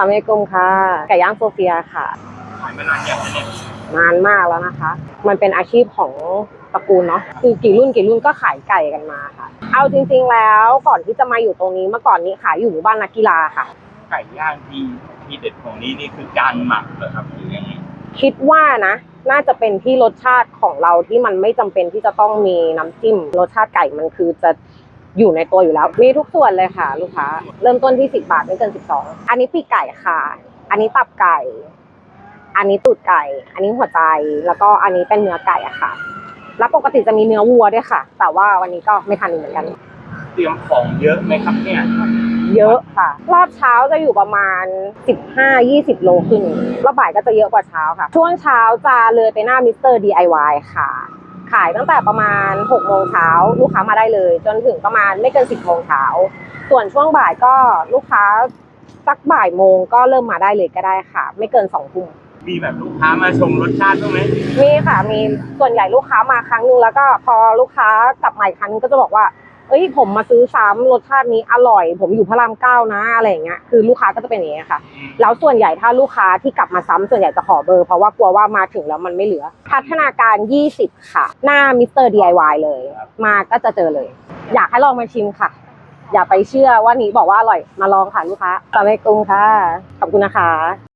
สามเกุมค่ะไก่ย่างโซเฟียค่ะขายมานานยังเนี่ยนานมากแล้วนะคะ มันเป็นอาชีพของตระกูลเนาะคือกี่รุ่นกี่รุ่นก็ขายไก่กันมาค่ะ เอาจริง ๆ แล้วก่อนที่จะมาอยู่ตรงนี้เมื่อก่อนนี้ขายอยู่หมู่บ้านนักกีฬาค่ะ ไก่ย่างที่ที่เด็ดของนี้นี่คือการหมักเหรอครับหรือยังไงคิดว่านะน่าจะเป็นที่รสชาติของเราที่มันไม่จำเป็นที่จะต้องมีน้ำจิ้ม รสชาติไก่มันคือจะ อยู่ในตัวอยู่แล้ว มีทุกส่วนเลยค่ะ ลูกค้า เริ่มต้นที่ 10 บาทไม่เกิน 12 อันนี้ปีกไก่ค่ะ อันนี้ตับไก่ อันนี้ตูดไก่ อันนี้หัวใจ แล้วก็อันนี้เป็นเนื้อไก่อะค่ะ แล้วปกติจะมีเนื้อวัวด้วยค่ะ แต่ว่าวันนี้ก็ไม่ทันเหมือนกัน เตรียมของเยอะไหมครับเนี่ย เยอะค่ะ รอบเช้าจะอยู่ประมาณ 15-20 โลขึ้น รอบบ่ายก็จะเยอะกว่าเช้าค่ะ ช่วงเช้าจะเลยไปหน้ามิสเตอร์ DIY ค่ะ ขายตั้งแต่ประมาณ6โมงเช้าลูกค้ามาได้เลย จนถึงประมาณไม่เกิน 10โมงเช้าส่วนช่วงบ่ายก็ลูกค้าสักบ่ายโมงก็เริ่มมาได้เลยก็ได้ค่ะ ไม่เกิน2ทุ่มมีแบบลูกค้ามาชมรสชาติบ้างไหมมีค่ะมีส่วนใหญ่ลูกค้ามาครั้งนึงแล้วก็พอลูกค้ากลับมาอีกครั้งนึงก็จะบอกว่า เอ้ยผมมาซื้อซ้ำรสชาตินี้อร่อย ผมอยู่พระรามเก้านะอะไรอย่างเงี้ยคือลูกค้าก็จะเป็นอย่างเงี้ยค่ะ แล้วส่วนใหญ่ถ้าลูกค้าที่กลับมาซ้ำส่วนใหญ่จะขอเบอร์เพราะว่ากลัวว่ามาถึงแล้วมันไม่เหลือ พัฒนาการ 20 ค่ะ หน้ามิสเตอร์ DIY เลย มาก็จะเจอเลย อยากให้ลองมาชิมค่ะ อย่าไปเชื่อว่านี้บอกว่าอร่อยมาลองค่ะลูกค้าสวัสดีกุ้งค่ะขอบคุณนะคะ